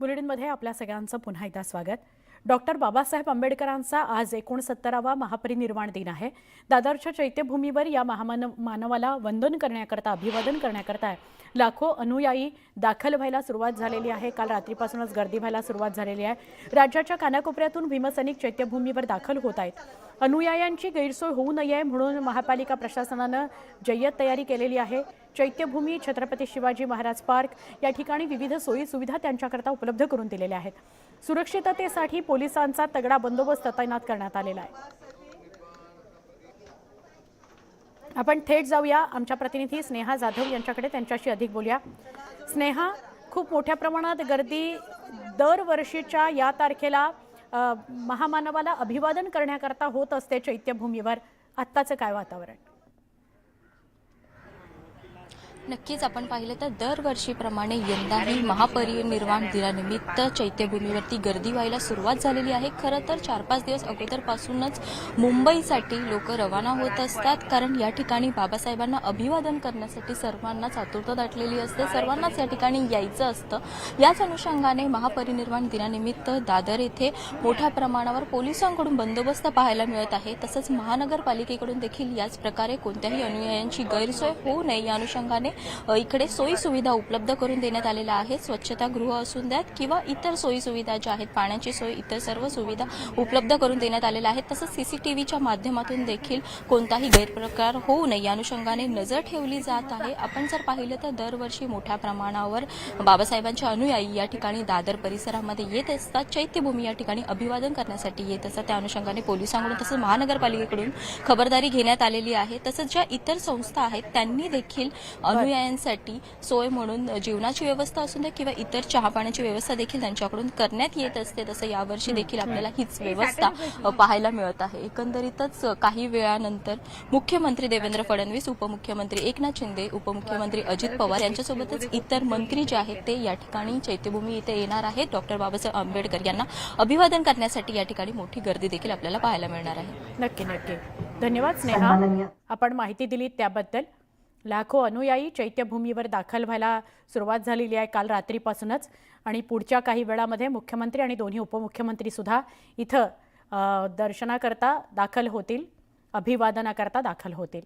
बुलेटिनमध्ये आपल्या सगळ्यांचं पुन्हा एकदा स्वागत. डॉक्टर बाबासाहेब आंबेडकरांचा आज एकोणसत्तरावा महापरिनिर्वाण दिन आहे. दादरच्या चैत्यभूमीवर या महामान मानवाला वंदन करण्याकरता अभिवादन करण्याकरता लाखो अनुयायी दाखल व्हायला सुरुवात झालेली आहे. काल रात्रीपासूनच गर्दी व्हायला सुरुवात झालेली आहे. राज्याच्या कानाकोपऱ्यातून भीमसैनिक चैत्यभूमीवर दाखल होत आहेत. अनुयायांची गैरसोय होऊ नये म्हणून महापालिका प्रशासनानं जय्यत तयारी केलेली आहे. चैत्यभूमी छत्रपती शिवाजी महाराज पार्क या ठिकाणी विविध सोयी सुविधा त्यांच्याकरता उपलब्ध करून दिलेल्या आहेत. सुरक्षिततेसाठी पोलिसांचा तगडा बंदोबस्त तैनात करण्यात आलेला आहे. आपण थेट जाऊया. आमच्या प्रतिनिधी स्नेहा जाधव यांच्याकडे त्यांच्याशी अधिक बोलूया. स्नेहा खूप मोठ्या प्रमाणात गर्दी दरवर्षीच्या या तारखेला महामानवाला अभिवादन करण्याकरता होत असते चैत्यभूमीवर. आत्ताचं काय वातावरण? नक्कीच आपण पाहिलं तर दरवर्षीप्रमाणे यंदाही महापरिनिर्वाण दिनानिमित्त चैत्यभूमीवरती गर्दी व्हायला सुरुवात झालेली आहे. खरं तर चार पाच दिवस अगोदरपासूनच मुंबईसाठी लोक रवाना होत असतात. कारण या ठिकाणी बाबासाहेबांना अभिवादन करण्यासाठी सर्वांनाच आतुरता दाटलेली असते. सर्वांनाच या ठिकाणी यायचं असतं. याच अनुषंगाने महापरिनिर्वाण दिनानिमित्त दादर येथे मोठ्या प्रमाणावर पोलिसांकडून बंदोबस्त पाहायला मिळत आहे. तसंच महानगरपालिकेकडून देखील याच प्रकारे कोणत्याही अनुयायांची गैरसोय होऊ नये या अनुषंगाने इकडे सोयी सुविधा उपलब्ध करून देण्यात आलेल्या आहेत. स्वच्छतागृह असून द्यात किंवा इतर सोयी सुविधा ज्या आहेत पाण्याची सोय इतर सर्व सुविधा उपलब्ध करून देण्यात आलेल्या आहेत. तसंच सीसीटीव्हीच्या माध्यमातून देखील कोणताही गैरप्रकार होऊ नये. या अनुषंगाने नजर ठेवली जात आहे. आपण जर पाहिलं तर दरवर्षी मोठ्या प्रमाणावर बाबासाहेबांचे अनुयायी या ठिकाणी दादर परिसरामध्ये येत असतात. चैत्यभूमी या ठिकाणी अभिवादन करण्यासाठी येत असतात. त्या अनुषंगाने पोलिसांकडून तसंच महानगरपालिकेकडून खबरदारी घेण्यात आलेली आहे. तसंच ज्या इतर संस्था आहेत त्यांनी देखील अनुयायांसाठी सोय म्हणून जेवणाची व्यवस्था असून द्या किंवा इतर चहा पाण्याची व्यवस्था देखील त्यांच्याकडून करण्यात येत असते तसं यावर्षी देखील आपल्याला हीच व्यवस्था पाहायला मिळत आहे. एकंदरीतच काही वेळानंतर मुख्यमंत्री देवेंद्र फडणवीस उपमुख्यमंत्री एकनाथ शिंदे उपमुख्यमंत्री अजित पवार यांच्यासोबतच इतर मंत्री जे आहेत ते या ठिकाणी चैत्यभूमी इथे येणार आहेत. डॉक्टर बाबासाहेब आंबेडकर यांना अभिवादन करण्यासाठी या ठिकाणी मोठी गर्दी देखील आपल्याला पाहायला मिळणार आहे. नक्की नक्की. धन्यवाद स्नेहा. आपण माहिती दिली त्याबद्दल. लाखो अनुयायी चैत्यभूमीवर दाखल व्हायला सुरुवात झालेली आहे काल रात्रीपासूनच. आणि पुढच्या काही वेळामध्ये मुख्यमंत्री आणि दोन्ही उपमुख्यमंत्रीसुद्धा इथं दर्शनाकरता दाखल होतील अभिवादनाकरता दाखल होतील.